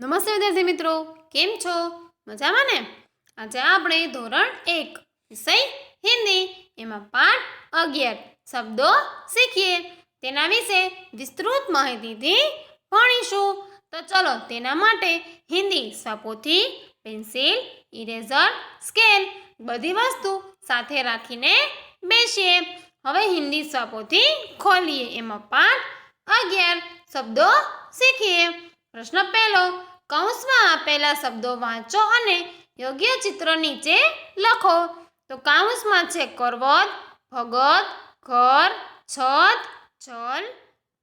નમસ્તે વિદ્યાર્થી મિત્રો, કેમ છો? મજામાં ને? આજે આપણે ધોરણ એક, વિષય હિન્દી, એમાં પાઠ અગિયાર શબ્દો શીખીએ. તેના વિશે વિસ્તૃત માહિતીથી ભણીશું. તો ચલો તેના માટે હિન્દી સપોથી પેન્સિલ, ઇરેઝર, સ્કેલ બધી વસ્તુ સાથે રાખીને બેસીએ. હવે હિન્દી સપોથી ખોલીએ. એમાં પાઠ અગિયાર શબ્દો શીખીએ. પ્રશ્ન પહેલો, કૌંસમાં આપેલા શબ્દો વાંચો અને યોગ્ય ચિત્ર નીચે લખો. તો કૌંસમાં છે કરવત, ભગત, ઘર, છત છલ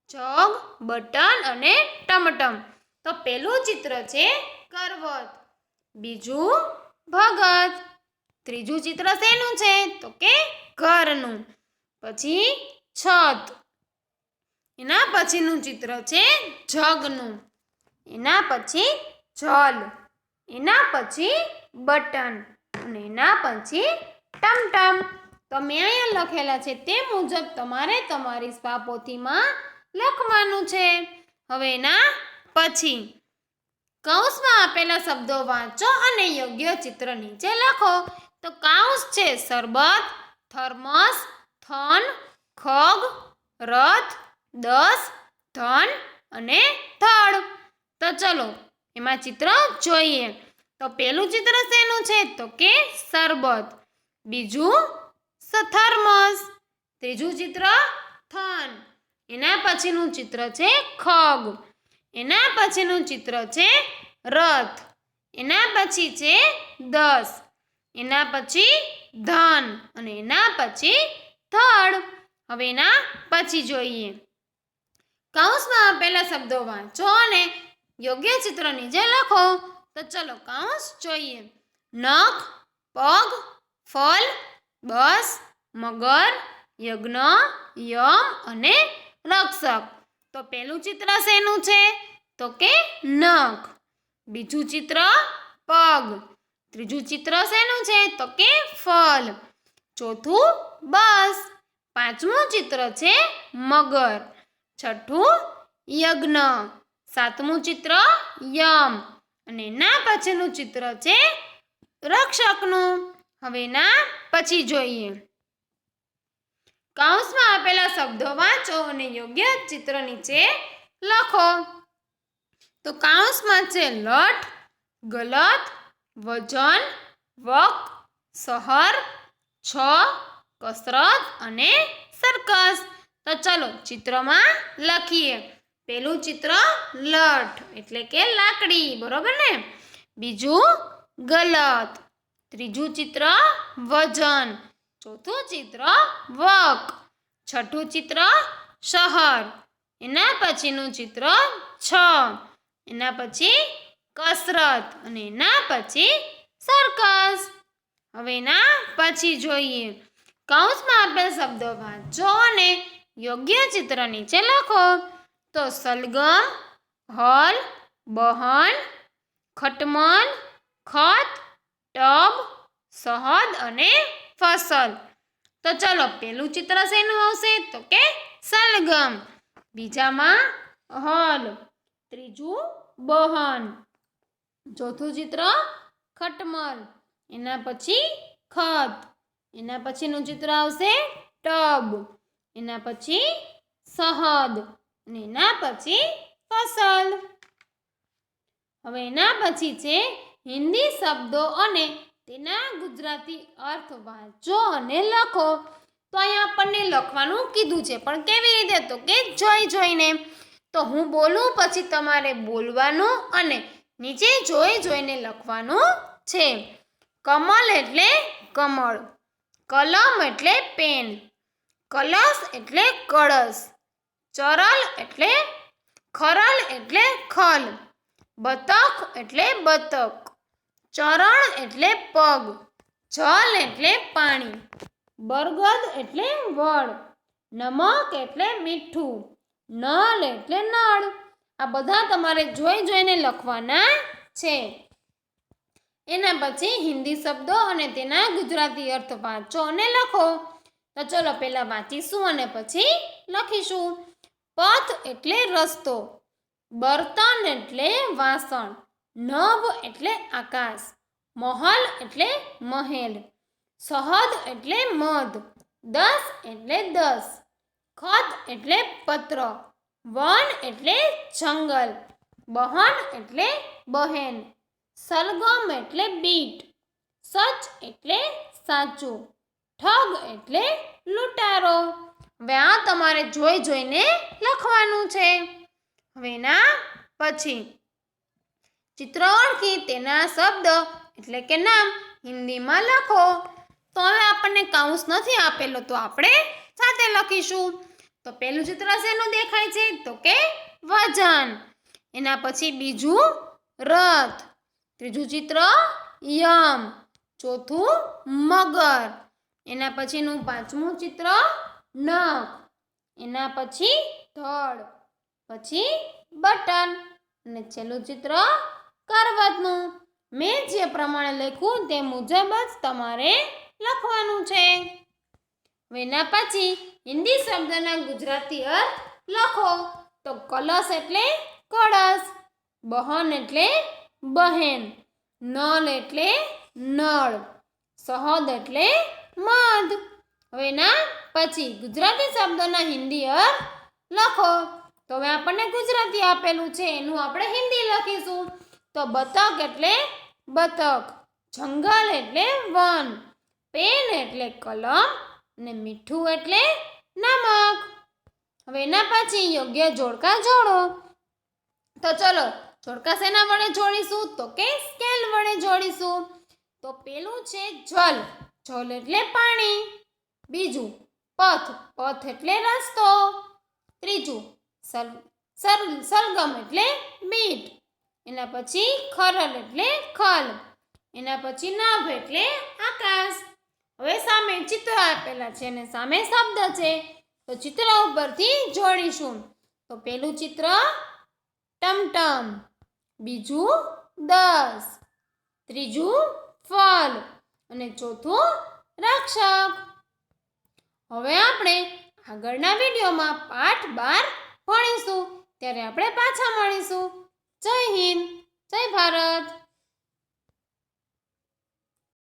જગ, બટન અને ટમટમ. તો પહેલું ચિત્ર છે કરવત. બીજું, ભગત. ત્રીજું ચિત્ર શેનું છે? તો કે ઘરનું. પછી છત. એના પછીનું ચિત્ર છે જગનું. એના પછી જલ, એના પછી બટન અને એના પછી ટમટમ. તો મેં અહીંયા લખેલા છે તે મુજબ તમારે તમારી સ્વાપોથીમાં લખવાનું છે. હવે એના પછી કૌંસમાં આપેલા શબ્દો વાંચો અને યોગ્ય ચિત્ર નીચે લખો. તો કૌંસ છે શરબત, થર્મસ, થન, ખગ, રથ, દસ, ધન અને થડ. તો ચલો, એમાં ચિત્ર જોઈએ. તો પેલું ચિત્ર શેનું છે? તો કે શરબત. બીજું સથર્મસ. થર્મસ ત્રીજું ચિત્ર થન. એના પછીનું ચિત્ર છે ખગ. એના પછીનું ચિત્ર છે રથ. એના પછી છે દસ. એના પછી ધન અને એના પછી થડ હવે એના પછી જોઈએ. કૌંસમાં આપેલા શબ્દો વાંચો અને યોગ્ય ચિત્ર નીચે લખો. તો ચલો કૌંસ જોઈએ. નખ, પગ, ફલ, બસ, મગર, યજ્ઞ, યમ અને રક્ષક. તો પેલું ચિત્ર શેનું છે? તો કે નખ. બીજું ચિત્ર પગ. ત્રીજું ચિત્ર શેનું છે? તો કે ફલ. ચોથું બસ. પાંચમું ચિત્ર છે મગર. છઠ્ઠું યજ્ઞ. સાતમું ચિત્ર યમ. અને ના પછીનું ચિત્ર છે રક્ષકનું. હવે ના, પછી જોઈએ. કૌંસમાં આપેલા શબ્દો વાંચો અને યોગ્ય ચિત્ર નીચે લખો. તો કૌંસમાં છે લઠ, ગલત, વજન વક સહર, છ, કસરત અને સર્કસ. તો ચલો ચિત્રમાં લખીએ. પેલું ચિત્ર લઠ, એટલે કે લાકડી, બરોબર ને? બીજું ગલત, ત્રીજું ચિત્ર વજન, ચોથું ચિત્ર વક, છઠ્ઠું ચિત્ર શહર, એના પછીનું ચિત્ર છ, એના પછી કસરત અને એના પછી સર્કસ. હવે એના પછી જોઈએ. કૌંસમાં આપેલ શબ્દો વાંચો અને યોગ્ય ચિત્ર નીચે લખો. તો સલગમ, હલ, બહન, ખટમલ, ખત, ટબ, સહદ અને ફસલ. તો ચલો પેલું ચિત્ર શેનું આવશે? તો કે સલગમ. બીજામાં હલ, ત્રીજું બહન. ચોથું ચિત્ર ખટમલ. એના પછી ખત. એના પછીનું ચિત્ર આવશે ટબ. એના પછી સહદ. અને એના પછી ફસલ. હવે એના પછી છે હિન્દી શબ્દો અને તેના ગુજરાતી અર્થ વાંચો અને લખો. તો અહીંયા આપણને લખવાનું કીધું છે, પણ કેવી રીતે? તો કે જોઈ જોઈને. તો હું બોલું, પછી તમારે બોલવાનું અને નીચે જોઈ જોઈને લખવાનું છે. કમલ એટલે કમળ, કલમ એટલે પેન, કલશ એટલે કળશ. ચરલ એટલે ખરલ એટલે ખલ. બતક એટલે બતક. ચરણ એટલે પગ. જલ એટલે પાણી. બરગદ એટલે વડ. નમક એટલે મીઠું. નળ એટલે નળ. આ બધા તમારે જોઈ જોઈને લખવાના છે. એના પછી હિન્દી શબ્દો અને તેના ગુજરાતી અર્થ વાંચો અને લખો. તો ચલો પહેલાં વાંચીશું અને પછી લખીશું. પથ એટલે રસ્તો, બર્તન એટલે વાસણ નભ એટલે આકાશ, મહલ એટલે મહેલ સહદ એટલે મધ, દસ એટલે દસ, ખત એટલે પત્ર, વન એટલે જંગલ, બહન એટલે બહેન સલગમ એટલે બીટ, સચ એટલે સાચું, ઠગ એટલે લૂંટારો. હવે આ તમારે જોઈ જોઈને લખવાનું છે. હવે ના પછી ચિત્ર ઓળખી તેના શબ્દ એટલે કે નામ હિન્દીમાં લખો. તો હવે આપણને કાઉન્સ નથી આપેલો તો આપણે સાથે લખીશું. તો પહેલું ચિત્ર શેનું દેખાય છે? તો કે વજન. એના પછી બીજું રથ. ત્રીજું ચિત્ર યમ. ચોથું મગર. એના પછીનું પાંચમું ચિત્ર નખ. એના પછી ધડ. પછી બટન. અને છેલ્લું ચિત્ર કરવતનું. મેં જે પ્રમાણે લખ્યું તે મુજબ જ તમારે લખવાનું છે. એના પછી હિન્દી શબ્દના ગુજરાતી અર્થ લખો. તો કલશ એટલે કળશ. બહન એટલે બહેન. નલ એટલે નળ. સહદ એટલે મધ. હવે એના પછી ગુજરાતી શબ્દોના હિન્દી અર્થ લખો. તો હવે આપણને ગુજરાતી આપેલું છે, એનું આપણે હિન્દી લખીશું. તો બતક એટલે બતક, જંગલ એટલે વન, પેન એટલે કલમ અને મીઠું એટલે નમક. હવે એના પછી યોગ્ય જોડકા જોડો. તો ચલો, જોડકા શેના વડે જોડીશું? તો કે સ્કેલ વડે જોડીશું. તો પેલું છે જલ જલ એટલે પાણી. બીજું પથ પથ એટલે રસ્તો. ત્રીજું સર સર સરગમ એટલે મીઠ. એના પછી ખરલ એટલે ખલ. એના પછી નભ એટલે આકાશ. હવે સામે ચિત્ર આપેલા છે અને સામે શબ્દ છે. તો ચિત્ર ઉપરથી જોડીશું. તો પેલું ચિત્ર ટમટમ, બીજું દસ, ત્રીજું ફળ અને ચોથું રક્ષક. હવે આપણે આગળના વિડીયોમાં પાઠ બાર ભણીશું. ત્યારે આપણે પાછા મળીશું. જય હિન્દ, જય ભારત.